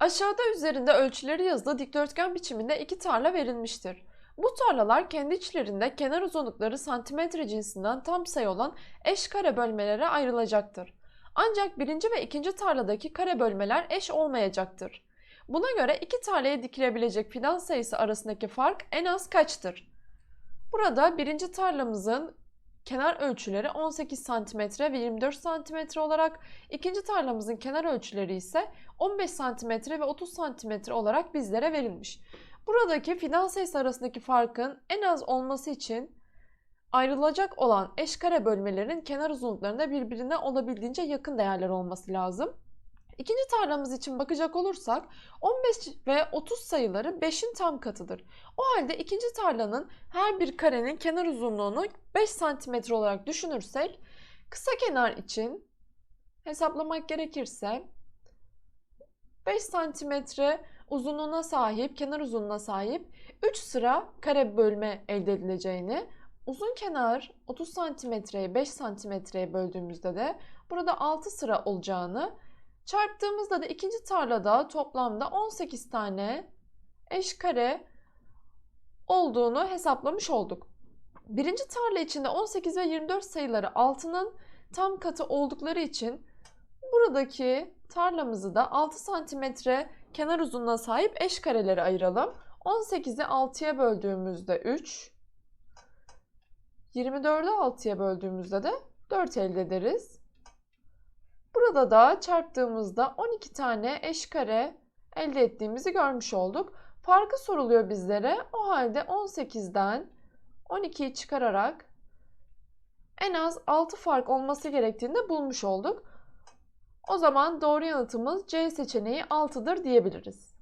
Aşağıda üzerinde ölçüleri yazılı dikdörtgen biçiminde iki tarla verilmiştir. Bu tarlalar kendi içlerinde kenar uzunlukları santimetre cinsinden tam sayı olan eş kare bölmelere ayrılacaktır. Ancak birinci ve ikinci tarladaki kare bölmeler eş olmayacaktır. Buna göre iki tarlaya dikilebilecek fidan sayısı arasındaki fark en az kaçtır? Burada birinci tarlamızın kenar ölçüleri 18 cm ve 24 cm olarak, ikinci tarlamızın kenar ölçüleri ise 15 cm ve 30 cm olarak bizlere verilmiş. Buradaki fidan sayısı arasındaki farkın en az olması için ayrılacak olan eşkare bölmelerin kenar uzunluklarında birbirine olabildiğince yakın değerler olması lazım. İkinci tarlamız için bakacak olursak 15 ve 30 sayıları 5'in tam katıdır. O halde ikinci tarlanın her bir karenin kenar uzunluğunu 5 cm olarak düşünürsek kısa kenar için hesaplamak gerekirse 5 cm uzunluğuna sahip, kenar uzunluğuna sahip 3 sıra kare bölme elde edileceğini, uzun kenar 30 cm'ye 5 cm'ye böldüğümüzde de burada 6 sıra olacağını, çarptığımızda da ikinci tarlada toplamda 18 tane eş kare olduğunu hesaplamış olduk. Birinci tarla içinde 18 ve 24 sayıları 6'nın tam katı oldukları için buradaki tarlamızı da 6 santimetre kenar uzunluğuna sahip eş karelere ayıralım. 18'i 6'ya böldüğümüzde 3, 24'ü 6'ya böldüğümüzde de 4 elde ederiz. Burada da çarptığımızda 12 tane eş kare elde ettiğimizi görmüş olduk. Farkı soruluyor bizlere. O halde 18'den 12'yi çıkararak en az 6 fark olması gerektiğini de bulmuş olduk. O zaman doğru yanıtımız C seçeneği 6'dır diyebiliriz.